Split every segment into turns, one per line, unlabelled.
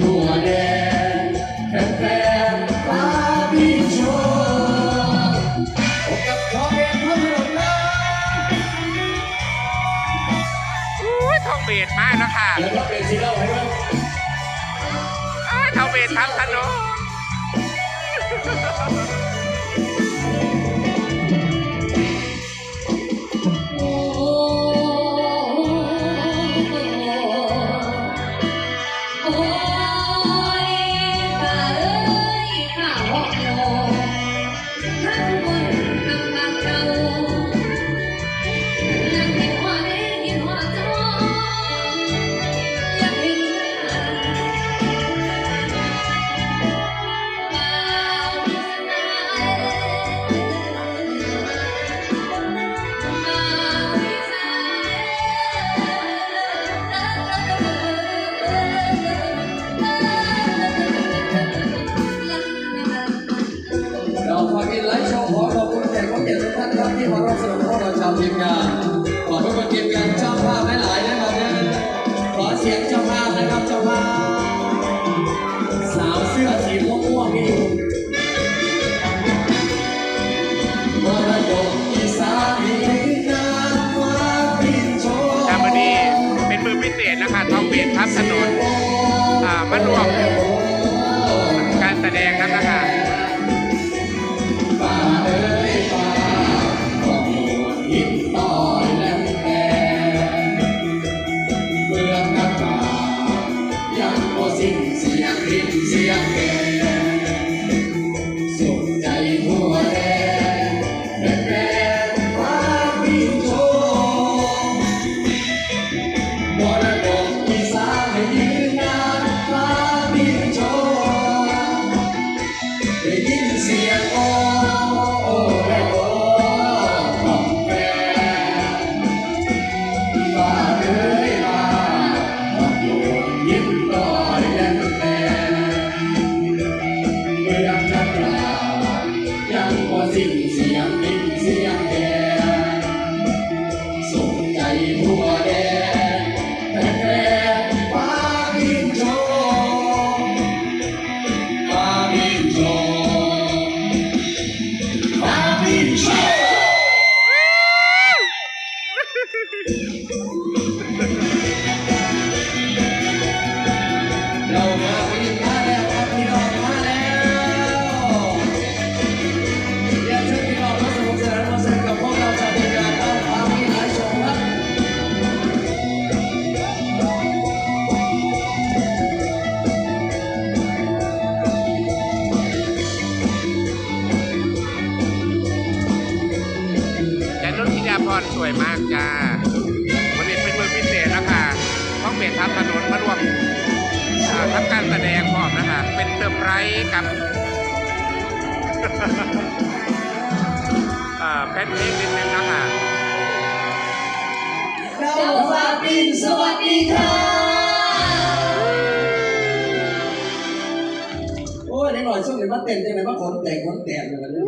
ทั่วแดนแฟนฟ้าพิชโชทองเบนพระราม
อุ้ยทองเบนมากแล้วค่ะ
แล้วก็เปล่าให้ว่า
ทองเบน
ทั้ง anual. Ha ha ha ha! นุ่นธิดาพ
รสวยมากจ้า วันนี้
เป็นมือพิเศษนะคะ
ต้องเม
ทับถนนมารวมทัำการแสดงพร้อมนะคะ เป็นเตอร์ไพรส์กับแพนเค้กนิดนึงนะคะ
เราฟ้าปินสวัสดีค่ะ อยได้หน่อยช่วงนี้มาเต้นจังเลยมาขนแตกขนแตกเลยวันนี้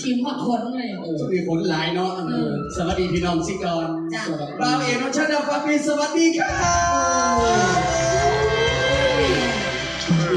ทีมหอดคนเลย
ช่วงนี้ขนหลายเนาะเออสวัสดีพี่น้องสิกร
จ้ะ
เราเอกนชาดาฟาปินสวัสดีค่ะ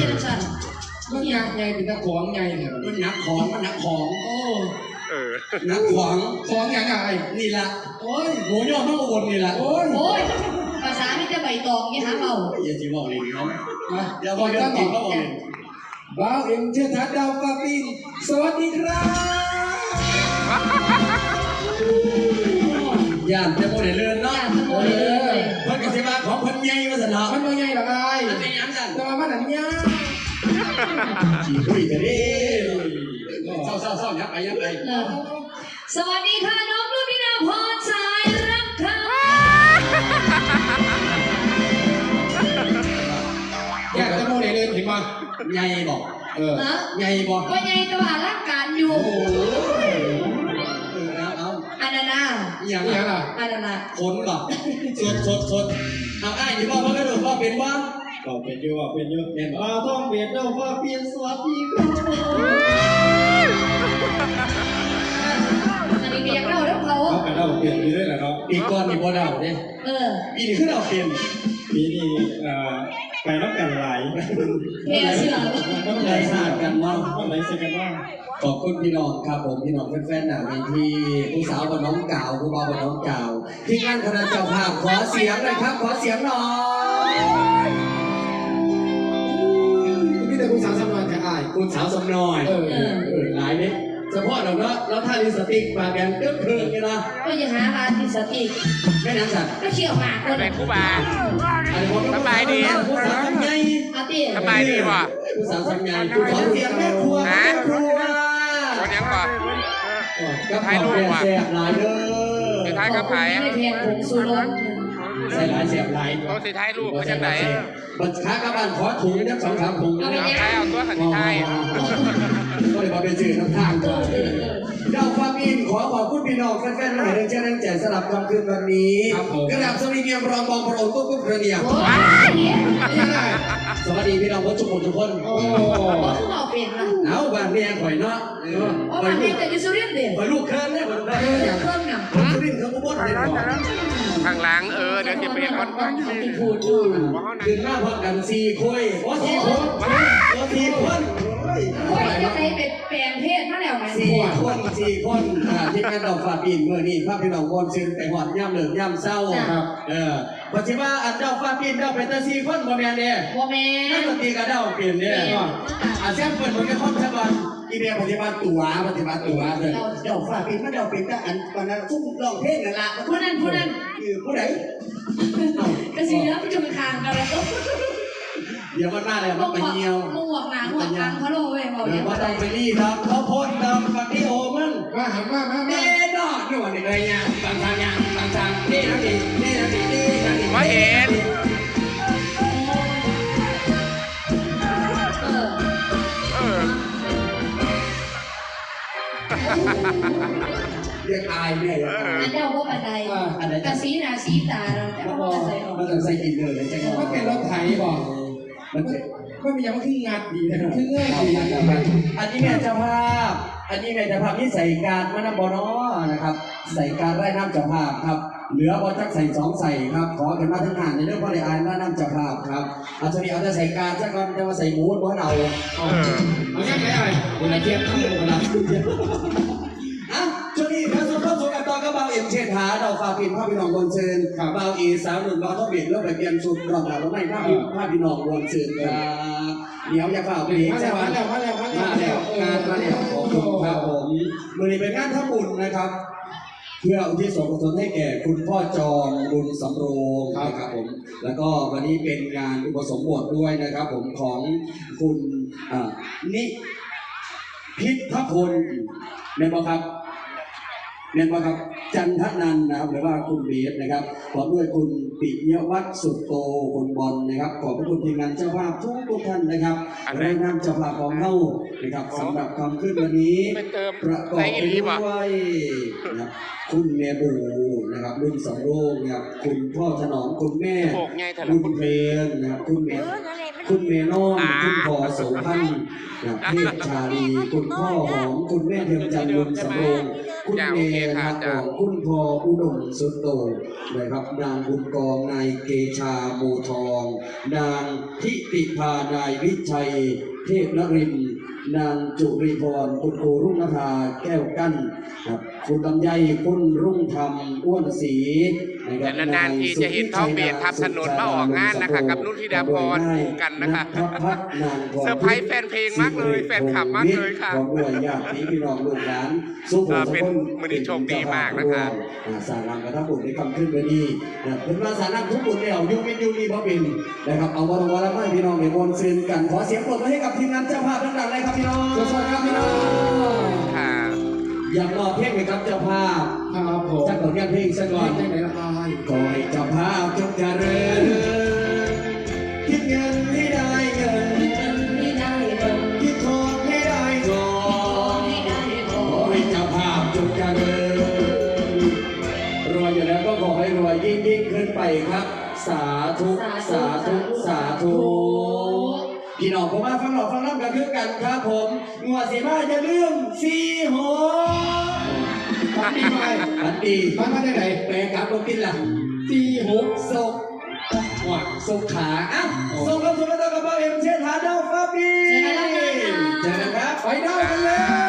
พียรชัน
มันยากไงเป็นนักของไงเนี่ย
มันนักของมันนักของ
โอ้
เออ
นักของ
ของอย่างไร
นี่ละ
โอ้ย
โหยอดมะกวนนี่ละ
โอ้ย
โอ้ยภาษาไจะใบตองยี่ห้าเรา
อย่าจีบอกเลยนะ
มา
อย่าบอกเรื่องจริงก็บอกเลย
บ้าวเอ็มเชิดทัดดาวฟ้าปินสวัสดีครับ
ย่านจะโมเดลเลื่อนเนาะ
อยากจะโมเลย
เพิ่นกสิมาของเพิ่นใหญ่มาสนอ
มันเป็นไงล่ะไอ้
มันเป็นหยังกัน
แต่ว่ามันอันเนี้ย
ขี่คุยกันดิเศร้าเศร้าเศร้ายับไปยับไป
เออสวัสดีค่ะน้องนุ่นพินาพรสาย
ใหญ่บอก
เออ
นะ
ใหญ่บอก
ว่าไงตัวรักการอยู่
โอ้โหเออเอาเอา
อานานา
อหย่าง
นี่
อะ
ล่ะ
อานานา
ขนบอกสดสดสดเอาไอ้ที่บอกว่ากระโดดว่าเป็นว่า
ก็เป็นอยู่ว่าเป็นอยู่
เป็นบอก
มาต้องเปลี่ยนดาวฟ้าปินสวัสดีครับ
อันนี้ก็ยังเล่าแล้วเขา
เอาไปดาวเปลี่ยนไปเรื่อยแหละเนาะ
ปีก่อนนี่บ่เดาเด้
เออ
ปีนี้คือเราเป็น
ปีนี้เอ่อไปรับกันหลาย
เมียเชื่อ
มัน
ใจสาดกันเนาะ
มันไหนเสียกันบ้าง
ขอบคุณพี่น้องครับผมพี่น้องแฟนๆหนังเวทีผู้สาวกับน้องเก่าผู้บ่าวกับน้องเก่าที่งานคณะเจ้าภาพขอเสียงหน่อยครับ ขอเสียงหน่อย
มีแต่คุณสาวสำนักแค่อาย
คุณสาวสำน้อย
เออ
เฉพาะเราเนาะเราท่าลิปสติกมากันเกือบเคืองกันนะ
ก็ยังหาร้านที่สติ
แม่นางสัตว์
ก็เชี่ยวหมากคน
เป็นครูบา
อันนี้ผม
สบายดี
ผู้สาวทำไง
อาติ
สบายดีวะ
ผู้สาวทำไงผู้สาวเสียงแม่ครัว
ฮะ
แม่ครัว
คนยังก่อน
ก็ถ่ายรูปว่ะแซ่บหลายเด้
สุ
อ
ดท้ายก็ขาย
ไม่เพียงผงสุรน
ใส่หลายแซ่บหลาย
โต๊ะสีท้ายรูปมาจากไหน
บัตรค้ากระบานขอถุงนักสองสามถุง
เอาไป
เอา
เนี่ย
ใครเอาตัวขันสีท้าย
ก็เลยมาเป็นสื่อทางทางก่อนดาวความอิ นขอขอบคุณพี่น้องแฟนๆที่ให้แรงเชียร์แรงใจสลับคำคืนวันนี้กระดับสวัสดีเมียมรองบองพระองค์ตุ้มตุ้มกระเดียม
โอ้ยเนี่ย
ยังไง
สวัสดีพี่น้องทุกคนทุกคน
โอ้
บอกคือเอาเป็นนะ
เอาบ้านเมียข่อยเนาะ
เพราะ
ข่อ
มั
ย
น
ลู
ให้
ก
แต่ยูซูเรียนเด่น
ข่อยลูกเคิร์นเนี่ยข่อยลูกเคิร์น
เดี๋ยวเครื่องหนัง
ผมสุรินทร์เขาก็บ่นเลยก่อน
ข้างหลังเออเดี๋ยวจะเป็นคน
ต้องเขาติดพูดดู
ขึ้นมาพร้อมกันสี่คุยโอ้สี่คนโอ้สี่คน
โอ้ยจะไปเป็นแปลงเพศมาแล้วไง
สี่คนสี่คนอ่าที่งานดอกฟ้าปีนเมื่อนี้พาพี่น้องวนซึนไปหอดย่ำเหลืองย่ำเศร้า
ครับ
เออปัจจุบันอันดอกฟ้าปีนดอกเป็นตาสี่คนบ่แม่นเด้
โมเม
นั่น
น
ดนตรีกับดาวเปลี่ยนเนี่ยอาเซียนเปิดมันก็ครอบชาบันอีเมียปฏิบัติตัวปฏิบัติตัวเลยดอกฟ้าปีนมันดอกเป็นแต่อันตอนนั้นทุ่มร้องเพลงนั่นละ
ผู้นั้นผู้นั้น
คือผู้ใด
กระสีแล้วไปจุ่มคางกันแล้วก็
เดี๋ยวมันมาแล้ว
ม
มัน
ง
ไป
หัว
เหี่ยว
มงหัวหนาหัวคางเขาโลเว้ยบอก
เดี๋
เดี๋
ย
ยวว
ว่า
ว่า
ต้องไปรีดอกเขาโพดดอกปักที่โอมึง
มาหันมามามา
แน่นอนนี่วันนี้เลยเนี่ยบางทางเนี่ยบางทางนี่นะดินี่นะดินี่นะดิ
ว่าเห็น
เออ
เออ
เรียกอายเนี่ย
อันเดียวว่าบันได
อันไหน
กระสีหนาสีตาเราแต่ว่าบันไดออก
มันจะใส่อินเนอร์เลยใช่ไหม
มันเป็นรถไถบอก
มันเป็น
มันมีอย่างว่าขึ้นงานดีนะครับขึ้นเงื่อนดีนะครับ
อันนี้แม่เจ้าภาพ อันนี้แม่เจ้าภาพที่ใส่การมานำบอนอนะครับ ใส่การไร่น้ำเจ้าภาพครับ เหลือบอจักใส่สองใส่ครับ ขอกันมาทั้งงานในเรื่องพ่อในอายมาน้ำเจ้าภาพครับเอาตัวนี้เอาแต่ใส่การซะก่อนจะมาใส่หมูบ้านเอา
เอาเอาง่ายไหมอะไรเวลาเทียบขึ้นเวลาขึ้นา
ดอกฟ้าปินภาพพี่น้องบนเชิญเบาอีสาวหนุ่มเบาท้องบิดแล้วไปเปลี่ยนชุดรองเท้าแล้วไม่ภาพภาพพี่น้องบนเชิญครับเดี๋ยวอย่าเฝ้าไปเองใช่ไหม
มาแล้วมาแล้วมาแล้
แล้วงานมาแล้วขอบคุณครับผมมือนี้เป็นงานทำบุญนะครับ เพื่ออุทิศส่วนกุศลให้แก่คุณพ่อจอมบุญสำโรงนะครับผม แล้วก็วันนี้เป็นงานอุปสมบทด้วยนะครับ ผมของคุณนิพิทพลเนี่ยบอครับ เรียนว่าครับจันทนันท์นะครับหรือว่าคุณเบสนะครับพร้อมด้วยคุณปิยวัฒน์สุดโตคุณบอลนะครับขอบพระคุณทีมงานเจ้าภาพทุกทุกๆท่านนะครับ
อะไร
และนำเจ้าภาพของเฮานะครับสำหรับคำขึ้นวันนี้
ไปเติม
ประกอบ
ใส่
ไป
อีหลี
ด้
บ่
วยนะครับคุณเมบูนะครับรุ่นสองโลกนะครับคุณพ่อถนอมคุณแม่
โบกไงแต่ละ
คุณเพลงนะครับคุณเมคุณเมนอนคุณพ่อโสพันธ์นะครับเทพชาลีคุณพ่อหอมคุณแม่เทียมจันทร์บุญสำโรง คุณเมย์นักออกคุณพ่ออุดมสุดโตนะครับ นางบุญกองนายเกชาโมทอง นางทิติพานายวิชัย เทพนรินทร์นางจุริพรคุณครูรุ่งนภาแก้วกั้นครับคุณลำไยคุณรุ่งธรรมอ้วนศรีนะครับ
แต่นานๆทีจะเห็นท้องเบสทับถนนมาออกงานนะคะกับนุ่นธิดาพรคู่กันนะคะ
พัฒนางพ
เซอร์ไพรส์แฟนเพลงมากเลยแฟนคลับมากเลยค่ะ
พร้อมด้วยญาติพี่น้องลูกหลานสุข
เออเป็นมื้อนี้โชคดีมากนะคะ
อ่าสารนังกระทับบุญในคำขึ้นวันนี้นะเป็นมาสารนังทุกบุญแล้วยูมินยูมีบ่บินนะครับเอาวันวันละไม่พี่น้องในมนต์ซึนกันขอเสียงปรบมือให้กับทีมงานเจ้าภาพดังๆเลยครับพี่น้องสวัสดีครับพี่น้อง
ค่ะ
อยากรอเพลงไหมครับเจ้าภาพ
ครับผม
จักผลงานเพลงสักก่อน
จังไหนละอาย
ขอให้เจ้าภาพจงเจริญคิดเงินให้ได้เงิน
ไม่ได้เงิน
คิดทองให้ได้ทอง
ไม่ได้ท
ข
อ
องให้เจ้าภาพจงเจริญรวยอยู่แล้วก็ขอให้รวยยิ่งยิ่งขึ้นไปครับ สาธุ สาธุ สาธุพี่น้องผมมาฟังหลอกฟังน้ำกันคือกันครับผมงัวสีมาจะเรื่องสีหอ
ตัด ปีใหม่
อันดี
มามาได้ไหน
แปลกับรถกินล่ะ
สี่หก
ศกหัวศกขาอ้าวส่งคำสุภาพกับเบาเอ็มเชษฐาดาวฟ้าปีเจอกันครับ
ไปได้กันเลย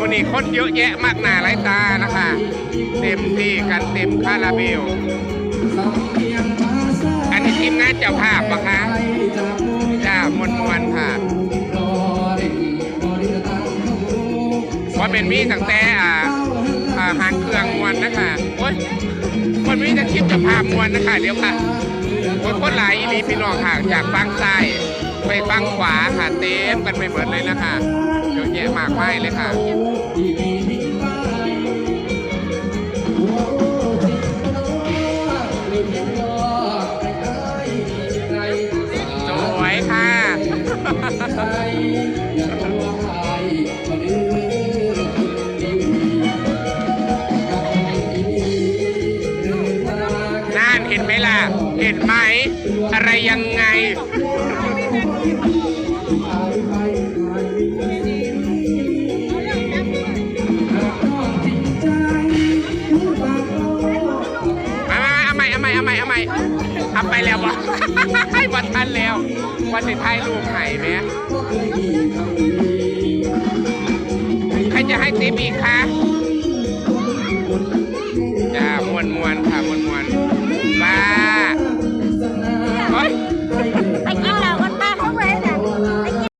วันนี้คนเยอะ
แยะมากหนาหลายตานะคะ เต็มที่กันเต็มคาราเบล อันนี้ทีมงานเจ้าภาพปะคะจ้ามวนมวนค่ะว่าเป็นมีตั้งแต่อ่าอ่าหางเครื่องมวนนะคะโอ้ยคนมีจะคลิปเจ้าภาพมวนนะคะเดี๋ยวค่ะคนคนหลายอีหลีพี่น้องค่ะจากฝั่งซ้าย ไปฟังขวาค่ะเต็มกันไปหมดเลยนะคะเยอะแยะมากมายเลยค่ะ เอาไปแล้ววะให้วันทันแล้ววันสิท้ายลูกไห่ไหมใครจะให้ติ๊บอีกคะจ้ามวนมวนครับ